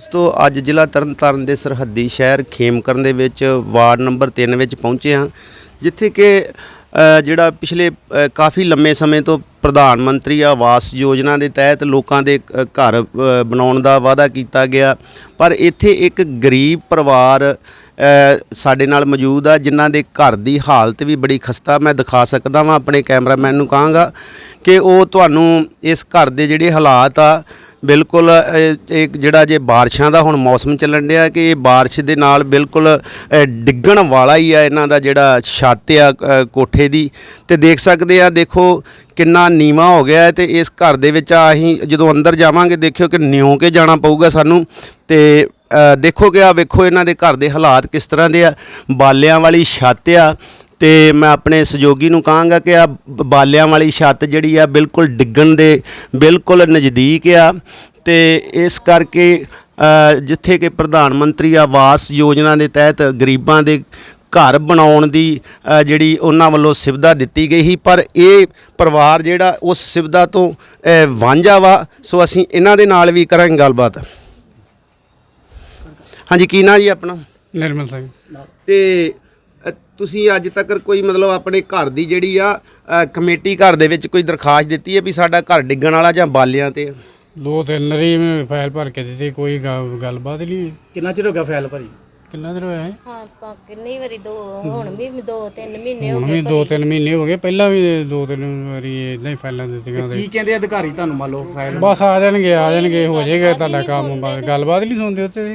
ਦੋਸਤੋ, ਅੱਜ ਜ਼ਿਲ੍ਹਾ ਤਰਨਤਾਰਨ ਦੇ ਸਰਹੱਦੀ ਸ਼ਹਿਰ ਖੇਮਕਰਨ ਦੇ ਵਿੱਚ ਵਾਰਡ ਨੰਬਰ 3 ਵਿੱਚ ਪਹੁੰਚੇ ਹਾਂ, ਜਿੱਥੇ ਕਿ ਜਿਹੜਾ ਪਿਛਲੇ ਕਾਫੀ ਲੰਮੇ ਸਮੇਂ ਤੋਂ ਪ੍ਰਧਾਨ ਮੰਤਰੀ ਆਵਾਸ ਯੋਜਨਾ ਦੇ ਤਹਿਤ ਲੋਕਾਂ ਦੇ ਘਰ ਬਣਾਉਣ ਦਾ ਵਾਅਦਾ ਕੀਤਾ ਗਿਆ। ਪਰ ਇੱਥੇ ਇੱਕ ਗਰੀਬ ਪਰਿਵਾਰ ਸਾਡੇ ਨਾਲ ਮੌਜੂਦ ਆ, ਜਿਨ੍ਹਾਂ ਦੇ ਘਰ ਦੀ ਹਾਲਤ ਵੀ ਬੜੀ ਖਸਤਾ। ਮੈਂ ਦਿਖਾ ਸਕਦਾ ਵਾਂ, ਆਪਣੇ ਕੈਮਰਾਮੈਨ ਨੂੰ ਕਹਾਂਗਾ ਕਿ ਉਹ ਤੁਹਾਨੂੰ ਇਸ ਘਰ ਦੇ ਜਿਹੜੇ ਹਾਲਾਤ ਆ ਬਿਲਕੁਲ ਇਹ ਜਿਹੜਾ ਜੇ ਬਾਰਿਸ਼ਾਂ ਦਾ ਹੁਣ ਮੌਸਮ ਚੱਲਣ ਡਿਆ ਕਿ ਇਹ ਬਾਰਿਸ਼ ਦੇ ਨਾਲ ਬਿਲਕੁਲ ਡਿੱਗਣ ਵਾਲਾ ਹੀ ਆ ਇਹਨਾਂ ਦਾ ਜਿਹੜਾ ਛੱਤ ਆ ਕੋਠੇ ਦੀ। ਤੇ ਦੇਖ ਸਕਦੇ ਆ, ਦੇਖੋ ਕਿੰਨਾ ਨੀਵਾ ਹੋ ਗਿਆ ਹੈ ਤੇ ਇਸ ਘਰ ਦੇ ਵਿੱਚ ਆ ਅਸੀਂ ਜਦੋਂ ਅੰਦਰ ਜਾਵਾਂਗੇ, ਦੇਖਿਓ ਕਿ ਨਿਉ ਕੇ ਜਾਣਾ ਪਊਗਾ ਸਾਨੂੰ। ਤੇ ਦੇਖੋ ਕਿ ਆ ਵੇਖੋ ਇਹਨਾਂ ਦੇ ਘਰ ਦੇ ਹਾਲਾਤ ਕਿਸ ਤਰ੍ਹਾਂ ਦੇ ਆ। ਬਾਲਿਆਂ ਵਾਲੀ ਛੱਤ ਆ ਤੇ ਮੈਂ ਆਪਣੇ ਸਹਿਯੋਗੀ ਨੂੰ ਕਹਾਂਗਾ ਕਿ ਆ ਬਾਲਿਆਂ ਵਾਲੀ ਛੱਤ ਜਿਹੜੀ ਆ ਬਿਲਕੁਲ ਡਿੱਗਣ ਦੇ ਬਿਲਕੁਲ ਨਜ਼ਦੀਕ ਆ। ਤੇ ਇਸ ਕਰਕੇ ਜਿੱਥੇ ਕਿ ਪ੍ਰਧਾਨ ਮੰਤਰੀ ਆਵਾਸ ਯੋਜਨਾ ਦੇ ਤਹਿਤ ਗਰੀਬਾਂ ਦੇ ਘਰ ਬਣਾਉਣ ਦੀ ਜਿਹੜੀ ਉਹਨਾਂ ਵੱਲੋਂ ਸੁਵਿਧਾ ਦਿੱਤੀ ਗਈ ਸੀ ਪਰ ਇਹ ਪਰਿਵਾਰ ਜਿਹੜਾ ਉਸ ਸੁਵਿਧਾ ਤੋਂ ਵਾਂਝਾ ਵਾ। ਸੋ ਅਸੀਂ ਇਹਨਾਂ ਦੇ ਨਾਲ ਵੀ ਕਰਾਂਗੇ ਗੱਲਬਾਤ। ਹਾਂਜੀ ਕੀ ਨਾਂ ਜੀ ਆਪਣਾ? ਨਿਰਮਲ ਸਿੰਘ। ਤੇ ਤੁਸੀਂ ਅੱਜ ਤੱਕ ਕੋਈ ਮਤਲਬ ਆਪਣੇ ਘਰ ਦੀ ਜਿਹੜੀ ਆ ਅ, ਕਮੇਟੀ ਘਰ ਦੇ ਵਿੱਚ ਕੋਈ ਦਰਖਾਸਤ ਦਿੱਤੀ ਹੈ ਵੀ ਸਾਡਾ ਘਰ ਡਿੱਗਣ ਵਾਲਾ ਜਾਂ ਬਾਲਿਆਂ ਤੇ? ਆ? ਦੋ ਤਿੰਨ ਰੀ ਮੈਂ ਫਾਈਲ ਭਰ ਕੇ ਦਿੱਤੀ ਕੋਈ ਗ- ਗੱਲਬਾਤ ਨਹੀਂ ਕਿੰਨਾ ਚਿਰ ਹੋ ਗਿਆ ਫਾਈਲ ਭਰੀ? ਕਿੰਨਾ ਦਿਨ ਹੋਇਆ ਹੈ ਹਾਂ ਪਾ ਕਿੰਨੀ ਵਾਰੀ ਦੋ ਹੁਣ ਵੀ ਦੋ ਤਿੰਨ ਮਹੀਨੇ ਹੋ ਹੁਣ ਗਏ ਵੀ ਦੋ ਤਿੰਨ ਮਹੀਨੇ ਹੋ ਗਏ ਪਹਿਲਾਂ ਵੀ ਦੋ ਤਿੰਨ ਵਾਰੀ ਇਦਾਂ ਹੀ ਫਾਈਲਾਂ ਦਿੱਤੀਆਂ ਕੀ ਉਹਦੇ ਕਹਿੰਦੇ ਅਧਿਕਾਰੀ ਤੁਹਾਨੂੰ ਮੰਨ ਲਓ ਫਾਈਲ? ਬਸ ਆ ਜਾਣਗੇ ਆ ਜਾਣਗੇ ਹੋ ਜਾਏਗਾ ਤੁਹਾਡਾ ਕੰਮ ਬਸ ਗੱਲਬਾਤ ਨਹੀਂ ਸੁਣਦੇ ਉੱਤੇ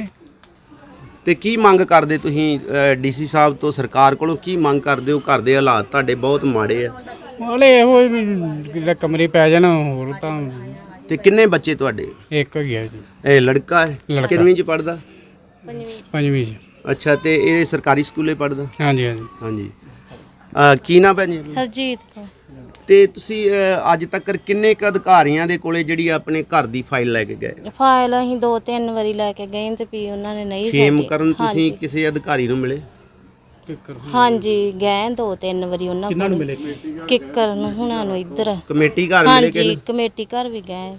ਤੇ ਕੀ ਮੰਗ ਕਰਦੇ ਤੁਸੀਂ ਡੀਸੀ ਸਾਹਿਬ ਤੋਂ ਸਰਕਾਰ ਕੋਲੋਂ ਕੀ ਮੰਗ ਕਰਦੇ ਹੋ? ਘਰ ਦੇ ਹਾਲਾਤ ਤੁਹਾਡੇ ਬਹੁਤ ਮਾੜੇ ਆ। ਵਾਲੇ ਇਹੋ ਹੀ ਵੀ ਜਿਹੜਾ ਕਮਰੇ ਪੈ ਜਾਣ ਹੋਰ ਤਾਂ ਤੇ ਕਿੰਨੇ ਬੱਚੇ ਤੁਹਾਡੇ? ਇੱਕ ਹੀ ਹੈ ਜੀ। ਇਹ ਲੜਕਾ ਹੈ। ਕਿੰਨਵੀਂ ਚ ਪੜਦਾ ਪੰਜਵੀਂ ਚ। ਅੱਛਾ ਤੇ ਇਹ ਸਰਕਾਰੀ ਸਕੂਲੇ ਪੜਦਾ ਹਾਂਜੀ ਹਾਂਜੀ। ਹਾਂਜੀ। ਕੀ ਨਾ ਭੈਣ ਜੀ? ਹਰਜੀਤ ਕੋ ਤੇ ਤੁਸੀਂ ਅੱਜ ਤੱਕ ਕਿੰਨੇ ਕ ਅਧਿਕਾਰੀਆਂ ਦੇ ਕੋਲੇ ਜਿਹੜੀ ਆਪਣੇ ਘਰ ਦੀ ਫਾਈਲ ਲੈ ਕੇ ਗਏ? ਫਾਈਲ ਅਸੀਂ ਦੋ ਤਿੰਨ ਵਾਰੀ ਲੈ ਕੇ ਗਏ ਤੇ ਵੀ ਉਹਨਾਂ ਨੇ ਨਹੀਂ ਖੇਮ ਕਰਨ ਤੁਸੀਂ ਕਿਸੇ ਅਧਿਕਾਰੀ ਨੂੰ ਮਿਲੇ? ਹਾਂਜੀ ਗਏ ਦੋ ਤਿੰਨ ਵਾਰੀ ਉਹਨਾਂ ਕਿੰਨਾਂ ਨੂੰ ਮਿਲੇ? ਕਿੱਕਰ ਨੂੰ ਹੁਣਾਂ ਨੂੰ ਇੱਧਰ। ਕਮੇਟੀ ਘਰ ਮਿਲੇ ਕਿ ਹਾਂਜੀ ਕਮੇਟੀ ਘਰ ਵੀ ਗਏ।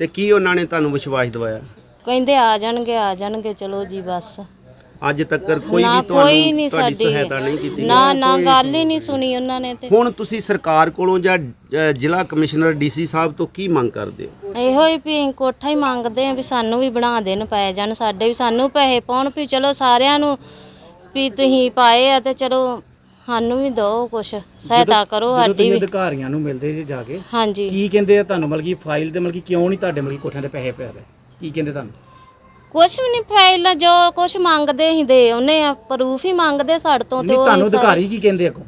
ਤੇ ਕੀ ਉਹਨਾਂ ਨੇ ਤੁਹਾਨੂੰ ਵਿਸ਼ਵਾਸ ਦਿਵਾਇਆ? ਕਹਿੰਦੇ ਆ ਜਾਣਗੇ ਆ ਜਾਣਗੇ ਚਲੋ ਜੀ ਬਸ। ਅੱਜ ਤੱਕ ਕੋਈ ਵੀ ਤੁਹਾਨੂੰ ਤੁਹਾਡੀ ਸਹਾਇਤਾ ਨਹੀਂ ਕੀਤੀ ਨਾ ਨਾ ਗੱਲ ਹੀ ਨਹੀਂ ਸੁਣੀ ਉਹਨਾਂ ਨੇ ਤੇ। ਹੁਣ ਤੁਸੀਂ ਸਰਕਾਰ ਕੋਲੋਂ ਜਾਂ ਜ਼ਿਲ੍ਹਾ ਕਮਿਸ਼ਨਰ ਡੀਸੀ ਸਾਹਿਬ ਤੋਂ ਕੀ ਮੰਗ ਕਰਦੇ ਹੋ? ਇਹੋ ਹੀ ਵੀ ਕੋਠਾ ਹੀ ਮੰਗਦੇ ਆ ਵੀ ਸਾਨੂੰ ਵੀ ਬਣਾ ਦੇਣ ਪੈ ਜਾਣ ਸਾਡੇ ਵੀ ਸਾਨੂੰ ਪੈਸੇ ਪਾਉਣ ਵੀ ਚਲੋ ਸਾਰਿਆਂ ਨੂੰ ਵੀ ਤੁਸੀਂ ਪਾਏ ਆ ਤੇ ਚਲੋ ਸਾਨੂੰ ਵੀ ਦਿਓ ਕੁਛ ਸਹਾਇਤਾ ਕਰੋ ਸਾਡੀ ਵੀ। ਅਧਿਕਾਰੀਆਂ ਨੂੰ ਮਿਲਦੇ ਜੀ ਜਾ ਕੇ ਹਾਂਜੀ। ਕੀ ਕਹਿੰਦੇ ਆ ਤੁਹਾਨੂੰ ਮਤਲਬ ਕਿ ਫਾਈਲ ਤੇ ਮਤਲਬ ਕਿ ਕਿਉਂ ਨਹੀਂ ਤੁਹਾਡੇ ਮਤਲਬ ਕੋਠਿਆਂ ਦੇ ਪੈਸੇ ਪੈ ਰਹੇ? ਕੀ ਕਹਿੰਦੇ ਤੁਹਾਨੂੰ? ਕੁਛ ਵੀ ਨਹੀਂ ਫਾਈਲ ਜੋ ਕੁਛ ਮੰਗਦੇ ਸੀ ਦੇ ਉਹਨੇ ਆ ਪ੍ਰੂਫ ਹੀ ਮੰਗਦੇ ਸਾਡੇ ਤੋਂ ਤੇ ਨਹੀਂ ਉਹ ਤੁਹਾਨੂੰ ਅਧਿਕਾਰੀ ਕੀ ਕਹਿੰਦੇ ਅੱਗੋਂ?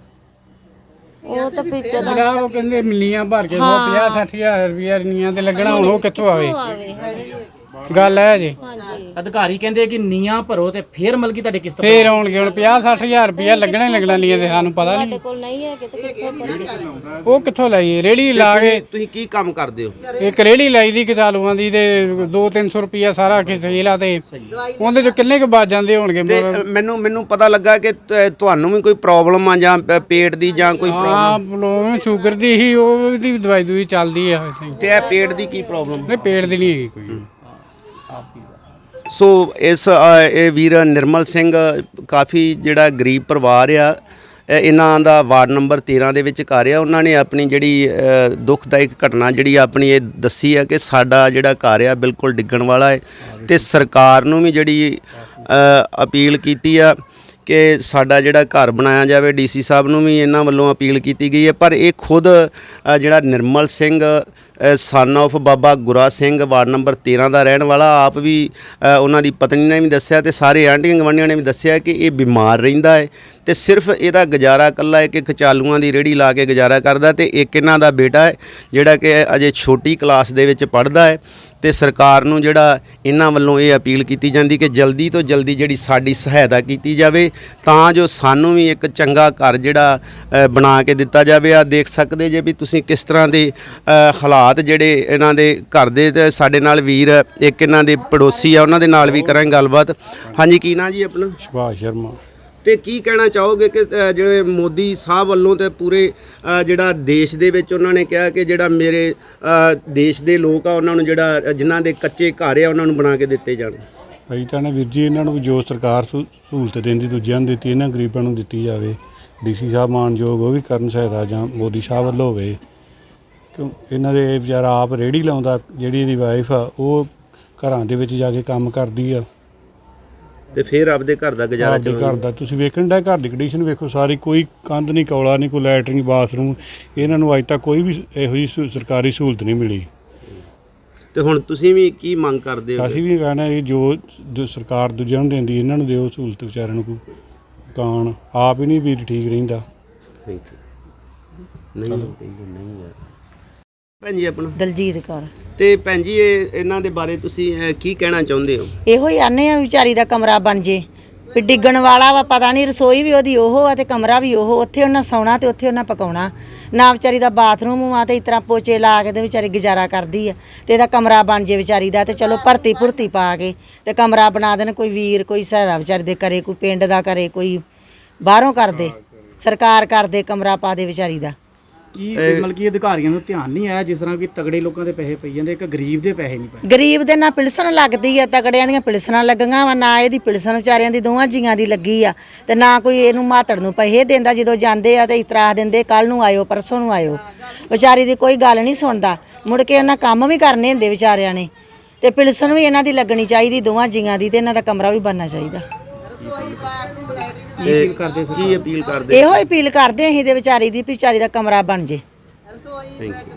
ਉਹ ਤਾਂ ਚਲੋ। ਜਿਹੜਾ ਉਹ ਕਹਿੰਦੇ ਮਿਲੀਆਂ ਭਰ ਕੇ 50 60000 ਰੁਪਇਆ ਨੀਆਂ ਤੇ ਲੱਗਣਾ ਹੁਣ ਉਹ ਕਿੱਥੋਂ ਆਵੇ? ਆਵੇ? ਗੱਲ ਹੈ ਜੀ। ਹਾਂਜੀ। ਅਧਿਕਾਰੀ ਕਹਿੰਦੇ ਕਿ ਨੀਆਂ ਭਰੋ ਤੇ ਫਿਰ ਮਤਲਬ ਕਿ ਤੁਹਾਡੇ ਕਿਸ਼ਤ ਫੇਰ ਆਉਣਗੇ ਹੁਣ 50 60000 ਰੁਪਇਆ ਲੱਗਣਾ ਹੀ ਲੱਗਣਾ ਨੀਆਂ ਤੇ ਸਾਨੂੰ ਪਤਾ ਸਾਡੇ ਨਹੀਂ ਕੋਲ ਨਹੀਂ ਹੈ ਕਿਤੇ ਕਿੱਥੋਂ ਕਰੀਏ ਉਹ ਕਿੱਥੋਂ ਲਾਈਏ? ਰੇੜੀ ਲਾ ਕੇ ਤੁਸੀਂ ਕੀ ਕੰਮ ਕਰਦੇ ਹੋ? ਇੱਕ ਰੇੜੀ ਲਾਈ ਦੀ ਕਚਾਲੂਆਂ ਦੀ ਤੇ 2-300 ਰੁਪਇਆ ਸਾਰਾ ਖਿਸੇਲਾ ਤੇ ਉਹਦੇ ਚ ਕਿੰਨੇ ਕੁ ਬਚ ਜਾਂਦੇ ਹੋਣਗੇ ਤੇ ਮੈਨੂੰ ਮੈਨੂੰ ਪਤਾ ਲੱਗਾ ਕਿ ਤ- ਤੁਹਾਨੂੰ ਵੀ ਕੋਈ ਪ੍ਰੋਬਲਮ ਆ ਜਾਂ ਪ- ਪੇਟ ਦੀ ਜਾਂ ਕੋਈ ਪ੍ਰੋਬਲਮ ਹਾਂ ਪ੍ਰੋਬਲਮ ਸ਼ੂਗਰ ਦੀ ਹੀ ਉਹਦੀ ਦਵਾਈ ਦੂਈ ਚੱਲਦੀ ਆ ਤੇ ਇਹ ਪੇਟ ਦੀ ਕੀ ਪ੍ਰੋਬਲਮ ਨਹੀਂ ਪੇਟ ਦੀ ਨਹੀਂ ਹੈਗੀ ਕੋਈ। ਸੋ ਇਸ ਇਹ ਵੀਰ ਨਿਰਮਲ ਸਿੰਘ ਕਾਫੀ ਜਿਹੜਾ ਗਰੀਬ ਪਰਿਵਾਰ ਆ ਇਹਨਾਂ ਦਾ ਵਾਰਡ ਨੰਬਰ 13 ਦੇ ਵਿੱਚ ਘਰ ਆ। ਉਹਨਾਂ ਨੇ ਆਪਣੀ ਜਿਹੜੀ ਅ, ਦੁਖਦਾਇਕ ਘਟਨਾ ਜਿਹੜੀ ਆਪਣੀ ਇਹ ਦੱਸੀ ਆ ਕਿ ਸਾਡਾ ਜਿਹੜਾ ਘਰ ਆ ਬਿਲਕੁਲ ਡਿੱਗਣ ਵਾਲਾ ਹੈ ਤੇ ਸਰਕਾਰ ਨੂੰ ਵੀ ਜਿਹੜੀ ਅਪੀਲ ਕੀਤੀ ਆ। ਕਿ ਸਾਡਾ ਜਿਹੜਾ ਘਰ ਬਣਾਇਆ ਜਾਵੇ, ਡੀਸੀ ਸਾਹਿਬ ਨੂੰ ਵੀ ਇਹਨਾਂ ਵੱਲੋਂ ਅਪੀਲ ਕੀਤੀ ਗਈ ਹੈ। ਪਰ ਇਹ ਖੁਦ ਜਿਹੜਾ Nirmal Singh son of Baba Gura Singh ward number 13 ਦਾ ਰਹਿਣ ਵਾਲਾ, ਆਪ ਵੀ ਉਹਨਾਂ ਦੀ ਪਤਨੀ ਨੇ ਵੀ ਦੱਸਿਆ ਤੇ ਸਾਰੇ ਆਂਢੀਆਂ ਗੁਆਂਢੀਆਂ ਨੇ ਵੀ ਦੱਸਿਆ ਕਿ ਇਹ ਬਿਮਾਰ ਰਹਿੰਦਾ ਹੈ ਤੇ ਸਿਰਫ ਇਹਦਾ ਗੁਜ਼ਾਰਾ ਇਕੱਲਾ ਹੈ ਕਿ ਕਚਾਲੂਆਂ ਦੀ ਰੇੜੀ ਲਾ ਕੇ ਗੁਜ਼ਾਰਾ ਕਰਦਾ ਤੇ ਇੱਕ ਇਹਨਾਂ ਦਾ ਬੇਟਾ ਹੈ, ਜਿਹੜਾ ਕਿ ਅਜੇ ਛੋਟੀ ਕਲਾਸ ਦੇ ਵਿੱਚ ਪੜ੍ਹਦਾ ਹੈ। ਤੇ ਸਰਕਾਰ ਨੂੰ ਜਿਹੜਾ ਇਹਨਾਂ ਵੱਲੋਂ ਇਹ ਅਪੀਲ ਕੀਤੀ ਜਾਂਦੀ ਕਿ ਜਲਦੀ ਤੋਂ ਜਲਦੀ ਜਿਹੜੀ ਸਾਡੀ ਸਹਾਇਤਾ ਕੀਤੀ ਜਾਵੇ, ਤਾਂ ਜੋ ਸਾਨੂੰ ਵੀ ਇੱਕ ਚੰਗਾ ਘਰ ਜਿਹੜਾ ਬਣਾ ਕੇ ਦਿੱਤਾ ਜਾਵੇ। ਆ ਦੇਖ ਸਕਦੇ ਜੇ ਵੀ ਤੁਸੀਂ ਕਿਸ ਤਰ੍ਹਾਂ ਦੇ ਹਾਲਾਤ ਜਿਹੜੇ ਇਹਨਾਂ ਦੇ ਘਰ ਦੇ ਤੇ ਸਾਡੇ ਨਾਲ ਵੀਰ, ਇੱਕ ਇਹਨਾਂ ਦੇ ਪੜੋਸੀ ਆ, ਉਹਨਾਂ ਦੇ ਨਾਲ ਵੀ ਕਰਾਂਗੇ ਗੱਲਬਾਤ। ਹਾਂਜੀ, ਕੀ ਨਾਂ ਜੀ ਆਪਣਾ? ਸੁਭਾਸ਼ ਸ਼ਰਮਾ। ਤੇ ਕੀ ਕਹਿਣਾ ਚਾਹੋਗੇ ਕਿ ਜਿਹੜੇ ਮੋਦੀ ਸਾਹਿਬ ਵੱਲੋਂ ਤੇ ਪੂਰੇ ਜਿਹੜਾ ਦੇਸ਼ ਦੇ ਵਿੱਚ ਉਹਨਾਂ ਨੇ ਕਿਹਾ ਕਿ ਜਿਹੜਾ ਮੇਰੇ ਦੇਸ਼ ਦੇ ਲੋਕ ਆ ਉਹਨਾਂ ਨੂੰ ਜਿਹੜਾ ਅ, ਜਿਨ੍ਹਾਂ ਦੇ ਕੱਚੇ ਘਰ ਆ ਉਹਨਾਂ ਨੂੰ ਬਣਾ ਕੇ ਦਿੱਤੇ ਜਾਣ। ਅਸੀਂ ਤਾਂ ਨਾ ਵੀਰ ਜੀ ਇਹਨਾਂ ਨੂੰ ਜੋ ਸਰਕਾਰ ਸਹੂ- ਸਹੂਲਤ ਦਿੰਦੀ ਦੂਜਿਆਂ ਨੂੰ ਦਿੱਤੀ ਇਹਨਾਂ ਗਰੀਬਾਂ ਨੂੰ ਦਿੱਤੀ ਜਾਵੇ। ਡੀਸੀ ਸਾਹਿਬ ਮਾਨਯੋਗ ਉਹ ਵੀ ਕਰਨ ਸਹਾਇਤਾ ਜਾਂ ਮੋਦੀ ਸਾਹਿਬ ਵੱਲੋਂ ਹੋਵੇ। ਕਿਉਂ? ਇਹਨਾਂ ਦੇ ਵਿਚਾਰਾ ਆਪ ਰੇੜੀ ਲਾਉਂਦਾ ਜਿਹੜੀ ਇਹਦੀ ਵਾਈਫ ਆ ਉਹ ਘਰਾਂ ਦੇ ਵਿੱਚ ਜਾ ਕੇ ਕੰਮ ਕਰਦੀ ਆ। ਤੇ ਫਿਰ ਆਪਦੇ ਘਰ ਦਾ ਗੁਜ਼ਾਰਾ ਆਪਦੇ ਘਰ ਦਾ ਤੁਸੀਂ ਵੇਖਣ ਦਾ ਘਰ ਦੀ ਕੰਡੀਸ਼ਨ ਵੇਖੋ ਸਾਰੀ ਕੋਈ ਕੰਧ ਨਹੀਂ ਕੌਲਾ ਨਹੀਂ ਕੋਈ ਲੈਟਰਿੰਗ ਬਾਥਰੂਮ ਇਹਨਾਂ ਨੂੰ ਅੱਜ ਤੱਕ ਕੋਈ ਵੀ ਇਹੋ ਜਿਹੀ ਸਰਕਾਰੀ ਸਹੂਲਤ ਨਹੀਂ ਮਿਲੀ। ਤੇ ਹੁਣ ਤੁਸੀਂ ਵੀ ਕੀ ਮੰਗ ਕਰਦੇ ਹੋ? ਅਸੀਂ ਵੀ ਕਹਿਣਾ ਇਹ ਜੋ ਜੋ ਸਰਕਾਰ ਦੂਜਿਆਂ ਨੂੰ ਦਿੰਦੀ ਇਹਨਾਂ ਨੂੰ ਦਿਓ ਸਹੂਲਤ ਵਿਚਾਰਿਆਂ ਨੂੰ ਕੋਈ ਕਾਣ। ਆਪ ਹੀ ਨਹੀਂ ਵੀਰ ਠੀਕ ਰਹਿੰਦਾ। ਥੈਂਕ ਯੂ ਨਹੀਂ ਨਹੀਂ ਯਾਰ ਭੈਣ ਜੀ ਆਪਣਾ? ਦਲਜੀਤ ਕੌਰ। ਤੇ ਭੈਣ ਜੀ ਇਹ ਇਹਨਾਂ ਦੇ ਬਾਰੇ ਤੁਸੀਂ ਕੀ ਕਹਿਣਾ ਚਾਹੁੰਦੇ ਹੋ? ਇਹੋ ਹੀ ਆਨੇ ਆ ਵਿਚਾਰੀ ਦਾ ਕਮਰਾ ਬਣ ਜੇ। ਵੀ ਡਿੱਗਣ ਵਾਲਾ ਵਾ ਪਤਾ ਨਹੀਂ ਰਸੋਈ ਵੀ ਉਹਦੀ ਉਹ ਆ ਤੇ ਕਮਰਾ ਵੀ ਉਹ। ਉੱਥੇ ਉਹਨਾਂ ਸੌਣਾ ਤੇ ਉੱਥੇ ਉਹਨਾਂ ਪਕਾਉਣਾ। ਨਾ ਵਿਚਾਰੀ ਦਾ ਬਾਥਰੂਮ ਆ ਤੇ ਇਸ ਤਰ੍ਹਾਂ ਪੋਚੇ ਲਾ ਕੇ ਤੇ ਵਿਚਾਰੀ ਗੁਜ਼ਾਰਾ ਕਰਦੀ ਆ। ਤੇ ਇਹਦਾ ਕਮਰਾ ਬਣ ਜੇ ਵਿਚਾਰੀ ਦਾ ਤੇ ਚਲੋ ਭਰਤੀ ਭੁਰਤੀ ਪਾ ਕੇ ਤੇ ਕਮਰਾ ਬਣਾ ਦੇਣ ਕੋਈ ਵੀਰ ਕੋਈ ਸਹਾਇਤਾ ਵਿਚਾਰੀ ਦੇ ਕਰੇ ਕੋਈ ਪਿੰਡ ਦਾ ਕਰੇ ਕੋਈ ਬਾਹਰੋਂ ਕਰਦੇ ਸਰਕਾਰ ਕਰਦੇ ਕਮਰਾ ਪਾ ਦੇ ਵਿਚਾਰੀ ਦਾ। ਕੀ ਮਤਲਬ ਕਿ ਅਧਿਕਾਰੀਆਂ ਨੂੰ ਧਿਆਨ ਨਹੀਂ ਆਇਆ ਜਿਸ ਤਰ੍ਹਾਂ ਕਿ ਤਗੜੇ ਲੋਕਾਂ ਦੇ ਪੈਸੇ ਪਈ ਜਾਂਦੇ ਇੱਕ ਗਰੀਬ ਦੇ ਪੈਸੇ ਨਹੀਂ ਪਏ? ਗਰੀਬ ਦੇ ਨਾ ਪਿਲਸਣ ਲੱਗਦੀ ਆ ਤਗੜਿਆਂ ਦੀਆਂ ਪਿਲਸਣਾਂ ਲੱਗੀਆਂ ਵਾ ਨਾ ਇਹਦੀ ਪਿਲਸਣ ਵਿਚਾਰਿਆਂ ਦੀ ਦੋਵਾਂ ਜੀਆਂ ਦੀ ਲੱਗੀ ਆ ਤੇ ਨਾ ਕੋਈ ਇਹਨੂੰ ਮਾਤੜ ਨੂੰ ਪੈਸੇ ਦਿੰਦਾ ਜਦੋਂ ਜਾਂਦੇ ਆ ਤੇ ਇਤਰਾਹ ਦਿੰਦੇ ਕੱਲ ਨੂੰ ਆਇਓ ਪਰਸੋਂ ਨੂੰ ਆਇਓ। ਵਿਚਾਰੀ ਦੀ ਕੋਈ ਗੱਲ ਨਹੀਂ ਸੁਣਦਾ ਮੁੜ ਕੇ ਉਹਨਾਂ ਕੰਮ ਵੀ ਕਰਨੇ ਹੁੰਦੇ ਵਿਚਾਰਿਆਂ ਨੇ ਤੇ ਪਿਲਸਣ ਵੀ ਇਹਨਾਂ ਦੀ ਲੱਗਣੀ ਚਾਹੀਦੀ ਦੋਵਾਂ ਜੀਆਂ ਦੀ ਤੇ ਇਹਨਾਂ ਦਾ ਕਮਰਾ ਵੀ ਬਣਨਾ ਚਾਹੀਦਾ। ਕੀ ਫੀਲ ਕਰਦੇ ਸਰ ਕੀ ਅਪੀਲ ਕਰਦੇ? ਇਹੋ ਅਪੀਲ ਕਰਦੇ ਅਸੀਂ ਤੇ ਵਿਚਾਰੀ ਦੀ ਵੀ ਵਿਚਾਰੀ ਦਾ ਕਮਰਾ ਬਣ ਜੇ। Thank you